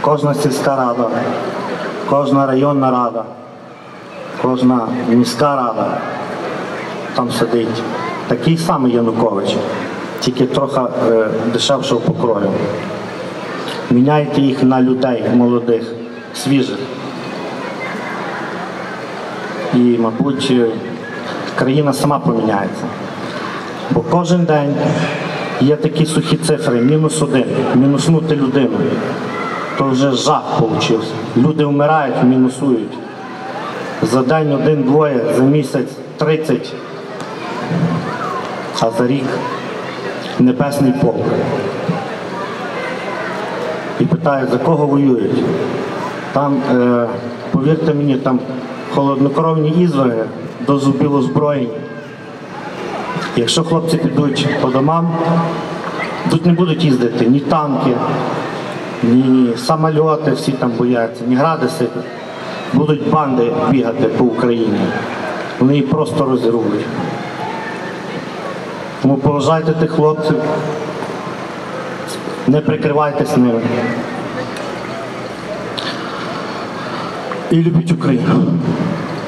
кожна сільська рада, кожна районна рада, кожна міська рада там сидить. Такий самий Янукович, тільки трохи е, дешевшого покрою. Міняйте їх на людей молодих, свіжих. І, мабуть, е, країна сама поміняється. Бо кожен день є такі сухі цифри, мінус один, мінуснути людину. То вже жах получився. Люди вмирають, мінусують. За день один-двоє, за місяць 30, а за рік небесний полк. І питають, за кого воюють. Там, е, повірте мені, там холоднокровні ізверги до зубів озброєні. Якщо хлопці підуть по домам, тут не будуть їздити ні танки, ні самольоти, всі там бояться, ні градуси. Будуть банди бігати по Україні. Вони її просто розірвуть. Тому поважайте тих хлопців, не прикривайтесь ними. І любіть Україну.